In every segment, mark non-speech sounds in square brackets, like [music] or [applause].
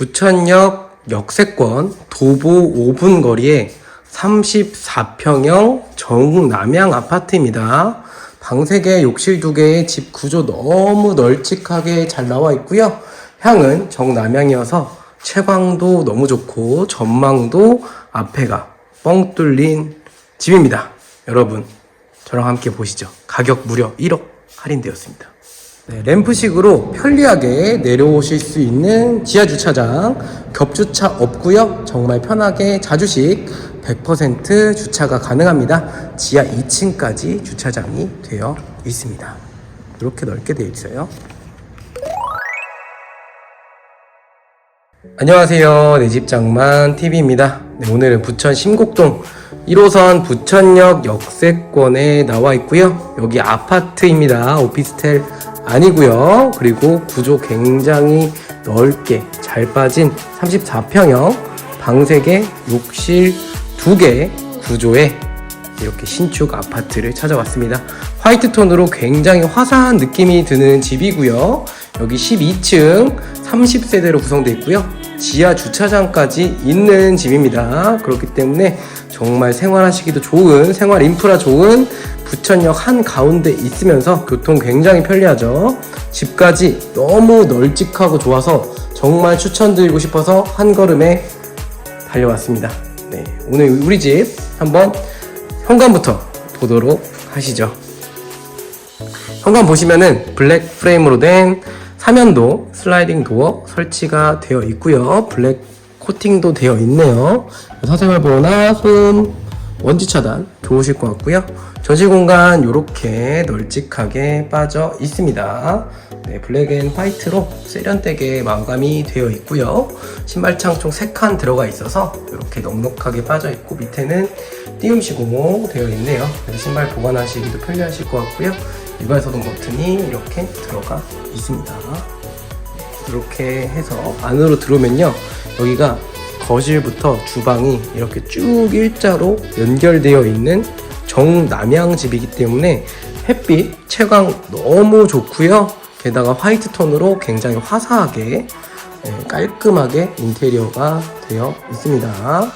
부천역 역세권 도보 5분 거리에 34평형 정남향 아파트입니다. 방 3개, 욕실 2개의 집 구조 너무 널찍하게 잘 나와 있고요. 향은 정남향이어서 채광도 너무 좋고 전망도 앞에가 뻥 뚫린 집입니다. 여러분, 저랑 함께 보시죠. 가격 무려 1억 할인되었습니다. 네, 램프식으로 편리하게 내려오실 수 있는 지하 주차장 겹주차 없고요. 정말 편하게 자주식 100% 주차가 가능합니다. 지하 2층까지 주차장이 되어 있습니다. 이렇게 넓게 되어 있어요. 안녕하세요. 내 집 장만 TV입니다. 네, 오늘은 부천 심곡동 1호선 부천역 역세권에 나와 있고요. 여기 아파트입니다. 오피스텔 아니고요. 그리고 구조 굉장히 넓게 잘 빠진 34평형 방 3개, 욕실 2개 구조의 이렇게 신축 아파트를 찾아왔습니다. 화이트 톤으로 굉장히 화사한 느낌이 드는 집이고요. 여기 12층 30세대로 구성되어 있고요. 지하 주차장까지 있는 집입니다. 그렇기 때문에 정말 생활하시기도 좋은 생활 인프라 좋은 부천역 한 가운데 있으면서 교통 굉장히 편리하죠. 집까지 너무 널찍하고 좋아서 정말 추천드리고 싶어서 한 걸음에 달려왔습니다. 네, 오늘 우리 집 한번 현관부터 보도록 하시죠. 현관 보시면은 블랙 프레임으로 된 사면도 슬라이딩 도어 설치가 되어 있고요. 블랙 코팅도 되어 있네요. 사생활 보호나 소음 먼지 차단 좋으실 것 같고요. 전시 공간 이렇게 널찍하게 빠져 있습니다. 네, 블랙 앤 화이트로 세련되게 마감이 되어 있고요. 신발창 총 3칸 들어가 있어서 이렇게 넉넉하게 빠져 있고 밑에는 띄움 시공 되어 있네요. 그래서 신발 보관하시기도 편리하실 것 같고요. 일괄 소동 버튼이 이렇게 들어가 있습니다. 이렇게 해서 안으로 들어오면요. 여기가 거실부터 주방이 이렇게 쭉 일자로 연결되어 있는 정남향 집이기 때문에 햇빛 채광 너무 좋고요. 게다가 화이트 톤으로 굉장히 화사하게 네, 깔끔하게 인테리어가 되어 있습니다.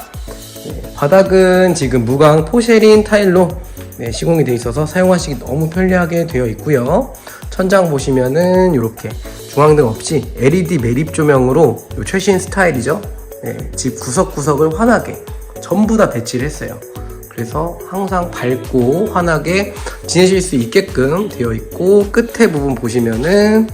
네, 바닥은 지금 무광 포쉐린 타일로 네, 시공이 되어 있어서 사용하시기 너무 편리하게 되어 있고요. 천장 보시면은 이렇게 중앙등 없이 LED 매립 조명으로 요 최신 스타일이죠. 네, 집 구석구석을 환하게 전부 다 배치를 했어요. 그래서 항상 밝고 환하게 지내실 수 있게끔 되어 있고 끝에 부분 보시면은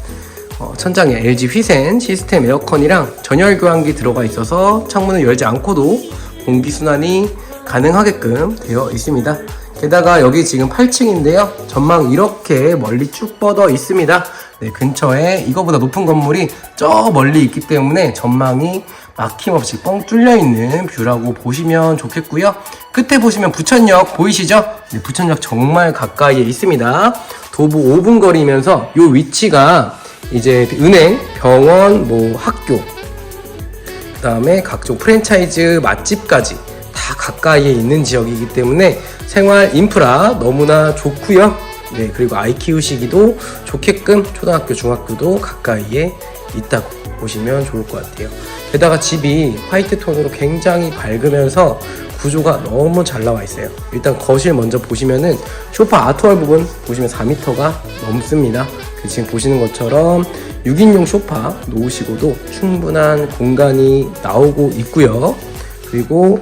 어, 천장에 LG 휘센 시스템 에어컨이랑 전열 교환기 들어가 있어서 창문을 열지 않고도 공기 순환이 가능하게끔 되어 있습니다. 게다가 여기 지금 8층인데요. 전망 이렇게 멀리 쭉 뻗어 있습니다. 네, 근처에 이거보다 높은 건물이 저 멀리 있기 때문에 전망이 막힘없이 뻥 뚫려 있는 뷰라고 보시면 좋겠고요. 끝에 보시면 부천역 보이시죠? 네, 부천역 정말 가까이에 있습니다. 도보 5분 거리면서 이 위치가 이제 은행, 병원, 뭐 학교, 그 다음에 각종 프랜차이즈 맛집까지 다 가까이에 있는 지역이기 때문에 생활 인프라 너무나 좋고요. 네, 그리고 아이 키우시기도 좋게끔 초등학교, 중학교도 가까이에 있다고 보시면 좋을 것 같아요. 게다가 집이 화이트 톤으로 굉장히 밝으면서 구조가 너무 잘 나와 있어요. 일단 거실 먼저 보시면은 소파 아트월 부분 보시면 4m가 넘습니다. 그 지금 보시는 것처럼 6인용 소파 놓으시고도 충분한 공간이 나오고 있고요. 그리고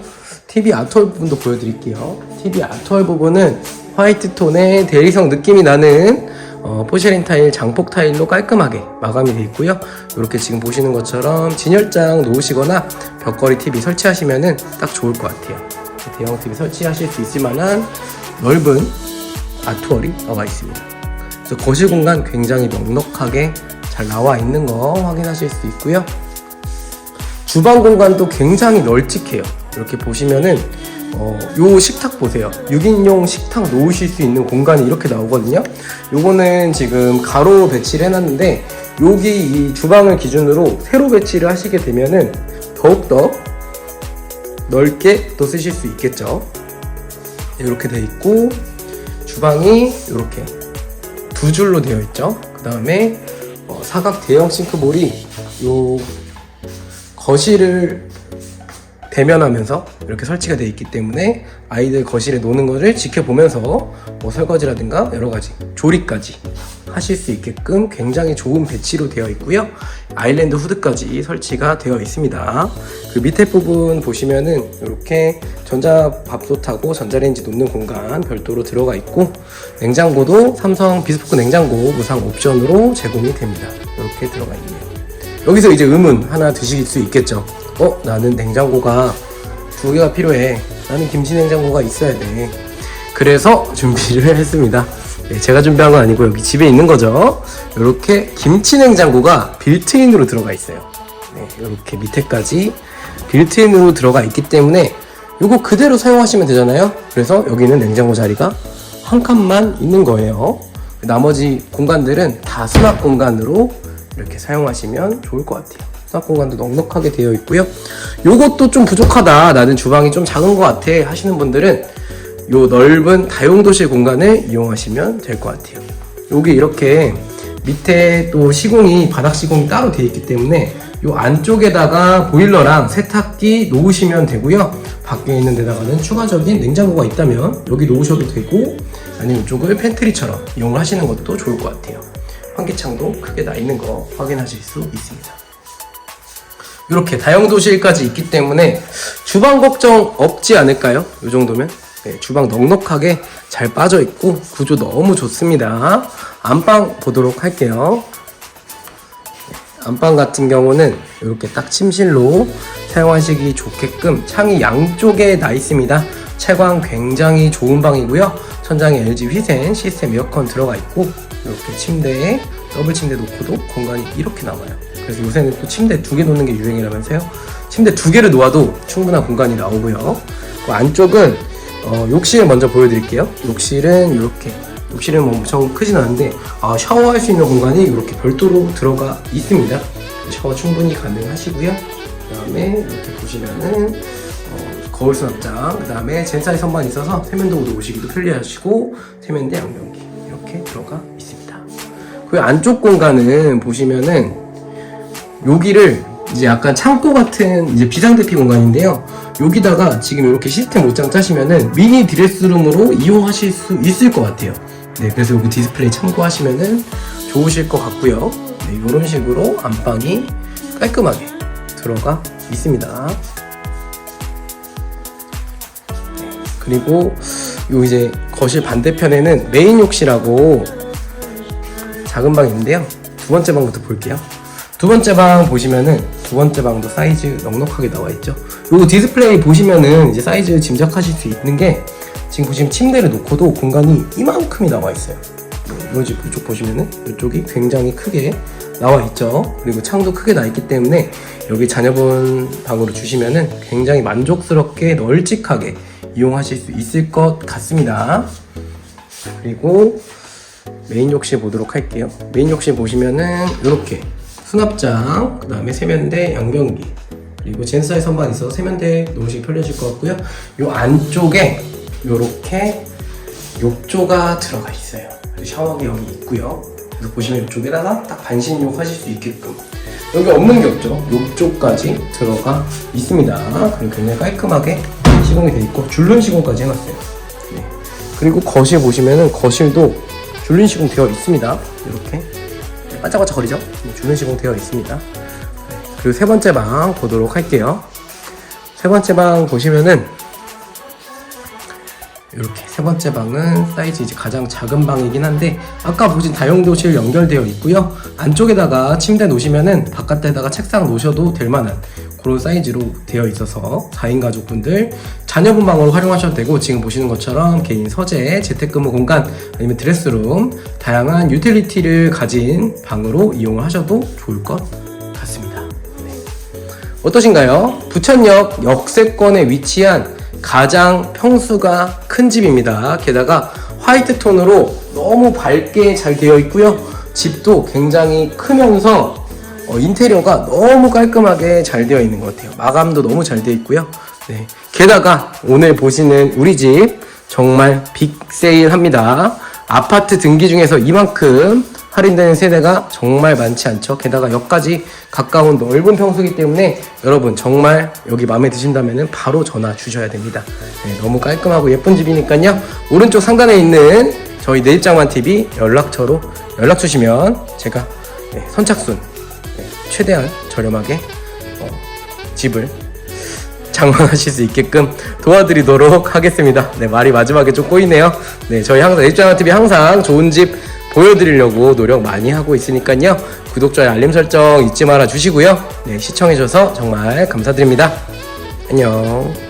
TV 아트월 부분도 보여드릴게요. TV 아트월 부분은 화이트 톤의 대리석 느낌이 나는 어, 포쉐린 타일, 장폭 타일로 깔끔하게 마감이 되어 있고요. 이렇게 지금 보시는 것처럼 진열장 놓으시거나 벽걸이 TV 설치하시면 딱 좋을 것 같아요. 대형 TV 설치하실 수 있을 만한 넓은 아트월이 나와 있습니다. 그래서 거실 공간 굉장히 넉넉하게 잘 나와 있는 거 확인하실 수 있고요. 주방 공간도 굉장히 널찍해요. 이렇게 보시면은 어, 요 식탁 보세요. 6인용 식탁 놓으실 수 있는 공간이 이렇게 나오거든요. 요거는 지금 가로 배치를 해놨는데 여기 이 주방을 기준으로 세로 배치를 하시게 되면은 더욱더 넓게 또 쓰실 수 있겠죠. 이렇게 돼 있고 주방이 이렇게 두 줄로 되어 있죠. 그 다음에 사각 대형 싱크볼이 요 거실을 대면하면서 이렇게 설치가 되어 있기 때문에 아이들 거실에 노는 것을 지켜보면서 뭐 설거지라든가 여러 가지 조리까지 하실 수 있게끔 굉장히 좋은 배치로 되어 있고요. 아일랜드 후드까지 설치가 되어 있습니다. 그 밑에 부분 보시면은 이렇게 전자밥솥하고 전자레인지 놓는 공간 별도로 들어가 있고 냉장고도 삼성 비스포크 냉장고 무상 옵션으로 제공이 됩니다. 이렇게 들어가 있네요. 여기서 이제 의문 하나 드실 수 있겠죠. 어, 나는 냉장고가 두 개가 필요해. 나는 김치 냉장고가 있어야 돼. 그래서 준비를 [laughs] 했습니다. 네, 제가 준비한 건 아니고 여기 집에 있는 거죠. 이렇게 김치 냉장고가 빌트인으로 들어가 있어요. 네, 이렇게 밑에까지 빌트인으로 들어가 있기 때문에 이거 그대로 사용하시면 되잖아요. 그래서 여기는 냉장고 자리가 한 칸만 있는 거예요. 나머지 공간들은 다 수납 공간으로 이렇게 사용하시면 좋을 것 같아요. 수납 공간도 넉넉하게 되어 있고요. 요것도 좀 부족하다. 나는 주방이 좀 작은 것 같아. 하시는 분들은 요 넓은 다용도실 공간을 이용하시면 될 것 같아요. 여기 이렇게 밑에 또 시공이 바닥 시공이 따로 되어 있기 때문에 요 안쪽에다가 보일러랑 세탁기 놓으시면 되고요. 밖에 있는 데다가는 추가적인 냉장고가 있다면 여기 놓으셔도 되고 아니면 이쪽을 팬트리처럼 이용을 하시는 것도 좋을 것 같아요. 환기창도 크게 나 있는 거 확인하실 수 있습니다. 이렇게 다용도실까지 있기 때문에 주방 걱정 없지 않을까요? 이 정도면 네, 주방 넉넉하게 잘 빠져 있고 구조 너무 좋습니다. 안방 보도록 할게요. 안방 같은 경우는 이렇게 딱 침실로 사용하시기 좋게끔 창이 양쪽에 나 있습니다. 채광 굉장히 좋은 방이고요. 천장에 LG 휘센 시스템 에어컨 들어가 있고 이렇게 침대에 더블 침대 놓고도 공간이 이렇게 남아요. 그래서 요새는 또 침대 두 개 놓는 게 유행이라면서요. 침대 두 개를 놓아도 충분한 공간이 나오고요. 그 안쪽은 어, 욕실 먼저 보여드릴게요. 욕실은 이렇게 욕실은 뭐 엄청 크진 않은데 아, 샤워할 수 있는 공간이 이렇게 별도로 들어가 있습니다. 샤워 충분히 가능하시고요. 그다음에 이렇게 보시면은 어, 거울 수납장, 그다음에 젠사이 선반 있어서 세면도구도 오시기도 편리하시고 세면대 양변기 이렇게 들어가. 그 안쪽 공간은 보시면은 여기를 이제 약간 창고 같은 이제 비상대피 공간인데요. 여기다가 지금 이렇게 시스템 옷장 짜시면은 미니 드레스룸으로 이용하실 수 있을 것 같아요. 네, 그래서 여기 디스플레이 참고하시면은 좋으실 것 같고요. 네, 이런 식으로 안방이 깔끔하게 들어가 있습니다. 네, 그리고 요 이제 거실 반대편에는 메인 욕실하고 작은 방이 있는데요. 두 번째 방부터 볼게요. 두 번째 방 보시면은 두 번째 방도 사이즈 넉넉하게 나와 있죠. 요 디스플레이 보시면은 이제 사이즈 짐작하실 수 있는 게 지금 보시면 침대를 놓고도 공간이 이만큼이 나와 있어요. 요집 이쪽 보시면은 이쪽이 굉장히 크게 나와 있죠. 그리고 창도 크게 나 있기 때문에 여기 자녀분 방으로 주시면은 굉장히 만족스럽게 널찍하게 이용하실 수 있을 것 같습니다. 그리고 메인 욕실 보도록 할게요. 메인 욕실 보시면은 이렇게 수납장, 그 다음에 세면대, 양변기, 그리고 젠사의 선반 있어서 세면대 놓으시기 편리하실 것 같고요. 요 안쪽에 이렇게 욕조가 들어가 있어요. 샤워기 여기 있고요. 그래서 보시면 이쪽에다가 딱 반신욕 하실 수 있게끔 여기 없는 게 없죠. 욕조까지 들어가 있습니다. 그리고 굉장히 깔끔하게 시공이 되어 있고 줄눈 시공까지 해놨어요. 네. 그리고 거실 보시면은 거실도 줄눈 시공 되어 있습니다. 이렇게 반짝반짝 거리죠? 네, 줄눈 시공 되어 있습니다. 네. 그리고 세 번째 방 보도록 할게요. 세 번째 방 보시면은 이렇게 세 번째 방은 사이즈 이제 가장 작은 방이긴 한데 아까 보신 다용도실 연결되어 있고요. 안쪽에다가 침대 놓으시면은 바깥에다가 책상 놓으셔도 될 만한 그런 사이즈로 되어 있어서 4인 가족분들 자녀분 방으로 활용하셔도 되고 지금 보시는 것처럼 개인 서재, 재택근무 공간 아니면 드레스룸 다양한 유틸리티를 가진 방으로 이용을 하셔도 좋을 것 같습니다. 어떠신가요? 부천역 역세권에 위치한 가장 평수가 큰 집입니다. 게다가 화이트 톤으로 너무 밝게 잘 되어 있고요. 집도 굉장히 크면서 어, 인테리어가 너무 깔끔하게 잘 되어 있는 것 같아요. 마감도 너무 잘 되어 있고요. 네. 게다가 오늘 보시는 우리 집 정말 빅 세일 합니다. 아파트 등기 중에서 이만큼 할인되는 세대가 정말 많지 않죠. 게다가 역까지 가까운 넓은 평수기 때문에 여러분 정말 여기 마음에 드신다면 바로 전화 주셔야 됩니다. 네, 너무 깔끔하고 예쁜 집이니까요. 오른쪽 상단에 있는 저희 내집장만 TV 연락처로 연락 주시면 제가 네, 선착순 네, 최대한 저렴하게 어, 집을 장만하실 수 있게끔 도와드리도록 하겠습니다. 네, 말이 마지막에 좀 꼬이네요. 네, 저희 항상 내집장만 TV 항상 좋은 집 보여드리려고 노력 많이 하고 있으니까요. 구독, 좋아요, 알림 설정 잊지 말아 주시고요. 네, 시청해주셔서 정말 감사드립니다. 안녕.